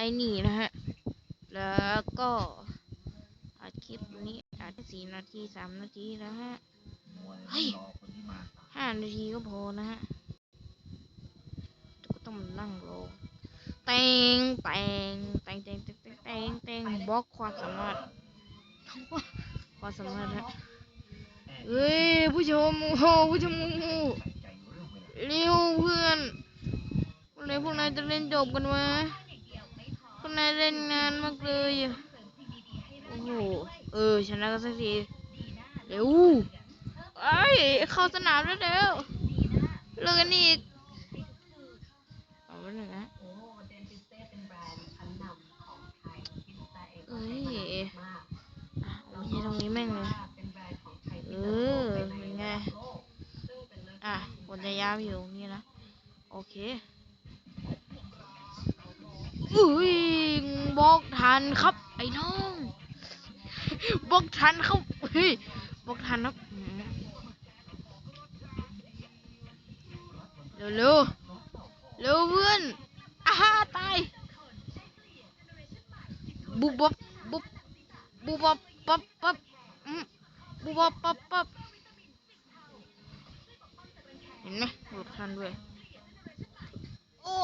ไอ้นี่นะฮะ แล้วก็อัดคลิปนี้อัดสี่นาทีสามนาทีนะฮะ เฮ้ยห้านาทีก็พอนะฮะก็ต้องนั่งรอแตงแตงแตงแตงแตงแตงแตงบล็อกความสามารถความสามารถฮะเฮ้ยผู้ชมโอ้ผู้ชมเร็วเพื่อนอะไรพวกนายจะเล่นจบกันวะ พวกนายเล่นงานมากเลยอะโอ้โหเออชนะกันสักทีเร็วไอ้ยเข้าสนามแล้วเร็วเลิกกันอีกเอาไว้หนึ่งนะเอ้ยอ่อาไม่ใช่ตรงนี้แม่งเลยเออเป็นไงอะคนจะย้ายอยู่ตรงนี้นะโอเค อุ้ยบอกทันครับ ไอ้น้องบอกทันครับเฮ้ยบอกทันครับเร็วเร็วเร็วเพื่อนอาฮ่าตายบุบบบบุบบุบบบปั๊บปั๊บบุบบบปั๊บปั๊บเห็นไหมบอกทันด้วยโอ้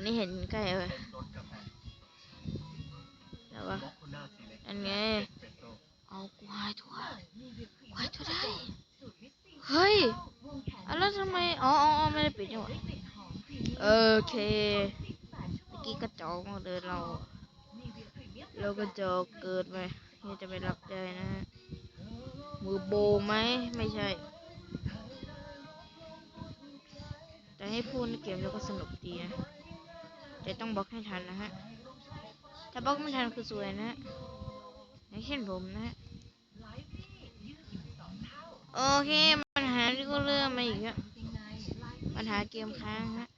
วันนี้เห็นใกล้เลยแล้วก็มอคคูน่าซีเล็กอันไงเอสเอาควายถั่วควายถั่วได้ เฮ้ยอะแล้วทำไมอ๋ออ๋ออ๋อไม่ได้ปิดนี่หว่าโอเคเมื่อกี้กระจอกมาเดินเรา เรากระจอกเกิดไปที่จะไปรับได้นะฮะมือโบไหม ไม่ใช่ แต่ให้พูดในเกมแล้วก็สนุกดีนะ แต่ต้องบล็อกให้ทันนะฮะ ถ้าบล็อกไม่ทันคือสวยนะฮะอย่างเช่นผมนะฮะ โอเค ปัญหาที่ก็เริ่มมาอีกแล้วปัญหาเกมค้างฮะ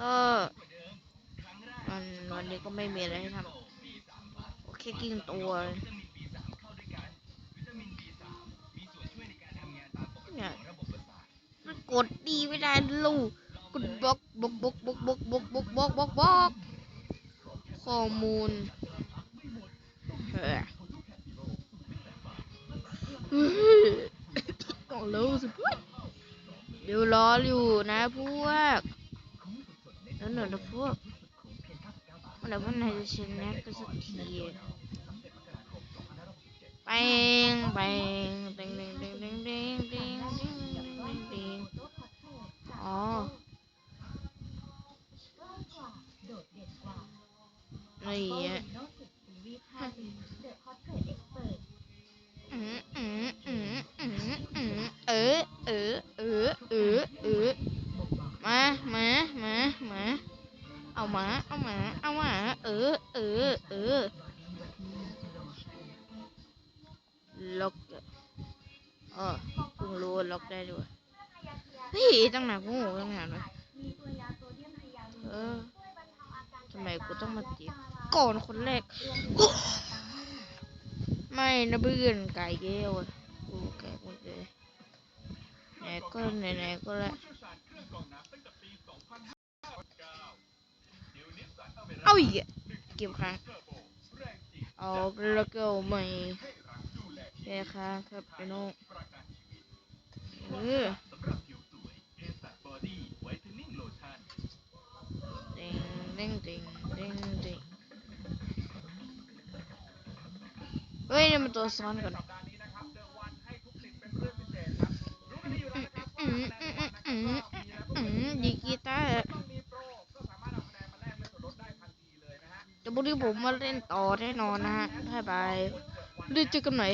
ก็วันวันนี้ก็ไม่มีอะไรให้ทำโอเคกินตัวเนี่ยมันกดดีไม่ได้ลูก กดบล็อกบล็อกบล็อกบล็อกบล็อกบล็อกบล็อกบล็อกบล็อกบล็อกข้อมูลเฮ้ยต้องเร็วสิพวกเดี๋ยวรออยู่นะพวกแล้วหนูนะพวกเมื่อไหร่พวกนายจะชนะกันสักทีไปงไปง อะอืมอืมอืมอืมอืมเออเออเออเออเออมามามามาเอามาเอามาเอามาเออเออเออล็อกอะเออเพิ่งรู้ล็อกได้ด้วยเฮ้ยตั้งหนักงูตั้งหนานเลยเออ กูต้องมาเตีก่อนคนแรก ไม่นะเพื่อนไก่เกี้ยวอะกูไก่หมดเลยไหนก็ไหนๆก็แล้วเอาอีกเก็บค้างเอาแล้วก็ใหม่แค่ค้างครับไอ้น้องเออ สำหรับผิวสวยเพสัตบอดี้ไวท์เทนนิ่งโลชั่น เด้งเด้งเด้งเด้งเด้ง เฮ้ยนี่มันตัวซ้อนก่อนดีกีตาร์จะบุรีผมมาเล่นต่อแน่นอนนะฮะบายบายด้เจอกันใหม่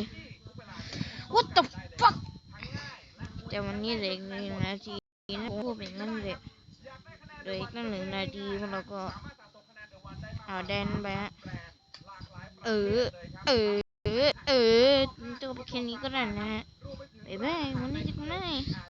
What the fuck แต่วันนี้เหลืออีกหนึ่งนาทีนะผมพูดเป็นงั้นเลยเหลืออีกตั้งหนึ่งนาทีพวกเราก็เอาแดนไปฮะเออ เออ เออตัวแค่นี้ก็ได้นะฮะบ๊ายบายวันนี้จอกันใหม่